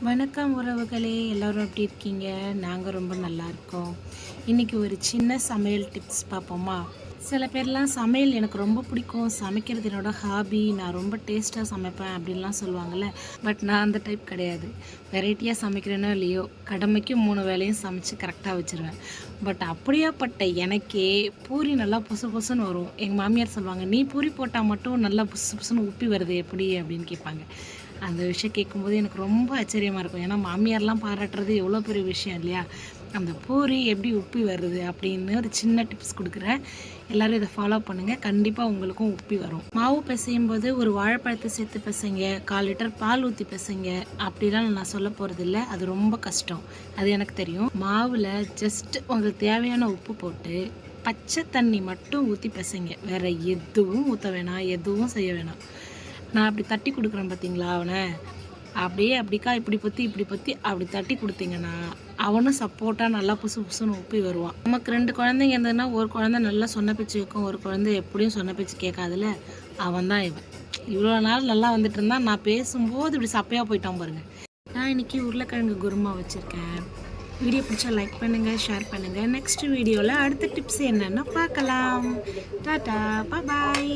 வணக்கம் உறவுகளே எல்லோரும் எப்படி இருக்கீங்க? நாங்கள் ரொம்ப நல்லா இருக்கோம். இன்றைக்கி ஒரு சின்ன சமையல் டிப்ஸ் பார்ப்போமா? சில பேர்லாம் சமையல் எனக்கு ரொம்ப பிடிக்கும். சமைக்கிறது என்னோட ஹாபி நான் ரொம்ப டேஸ்ட்டாக சமைப்பேன் அப்படின்லாம் சொல்லுவாங்கள்ல பட் நான் அந்த டைப் கிடையாது. வெரைட்டியாக சமைக்கிறேனோ இல்லையோ கடமைக்கு மூணு வேலையும் சமைச்சு கரெக்டாக வச்சுருவேன். பட் அப்படியாப்பட்ட எனக்கே பூரி நல்லா புசு புசுன்னு வரும். எங்கள் மாமியார் சொல்லுவாங்க நீ பூரி போட்டால் மட்டும் நல்லா புசு புசுன்னு உப்பி வருது எப்படி? அப்படின்னு கேட்பாங்க. அந்த விஷயம் கேட்கும்போது எனக்கு ரொம்ப ஆச்சரியமாக இருக்கும். ஏன்னா மாமியார்லாம் பாராட்டுறது எவ்வளோ பெரிய விஷயம் இல்லையா? அந்த பூரி எப்படி உப்பி வருது அப்படின்னு ஒரு சின்ன டிப்ஸ் கொடுக்குறேன். எல்லோரும் இதை ஃபாலோ பண்ணுங்கள் கண்டிப்பாக உங்களுக்கும் உப்பி வரும். மாவு பிசையும் போது ஒரு வாழைப்பழத்தை சேர்த்து பிசைங்க. கால் லிட்டர் பால் ஊற்றி பிசைங்க. அப்படிலாம் நான் சொல்ல போகிறதில்ல அது ரொம்ப கஷ்டம். அது எனக்கு தெரியும். மாவில் ஜஸ்ட் உங்களுக்கு தேவையான உப்பு போட்டு பச்சை தண்ணி மட்டும் ஊற்றி பிசைங்க. வேறு எதுவும் ஊற்ற வேணாம். எதுவும் செய்ய வேணாம். நான் அப்படி தட்டி கொடுக்குறேன் பார்த்தீங்களா அவனை? அப்படியே அப்படிக்கா இப்படி பற்றி இப்படி பற்றி அப்படி தட்டி கொடுத்தீங்கன்னா அவனும் சப்போர்ட்டாக நல்லா புசு புசுன்னு ஒப்பி வருவான். நமக்கு ரெண்டு குழந்தைங்க இருந்ததுன்னா ஒரு குழந்தை நல்லா சொன்ன பேச்சு வைக்கும் ஒரு குழந்தை எப்படியும் சொன்ன பேச்சு கேட்காதுல அவன் தான் இவன். இவ்வளோ நாள் நல்லா வந்துட்டு இருந்தான் நான் பேசும்போது இப்படி சப்பையாக போயிட்டான் பாருங்கள் நான் இன்னைக்கு உருளைக்கிழங்கு குருமா வச்சுருக்கேன். வீடியோ பிடிச்சா லைக் பண்ணுங்கள் ஷேர் பண்ணுங்கள் நெக்ஸ்ட் வீடியோவில் அடுத்த டிப்ஸ் என்னென்னா பார்க்கலாம். டாட்டா பாய்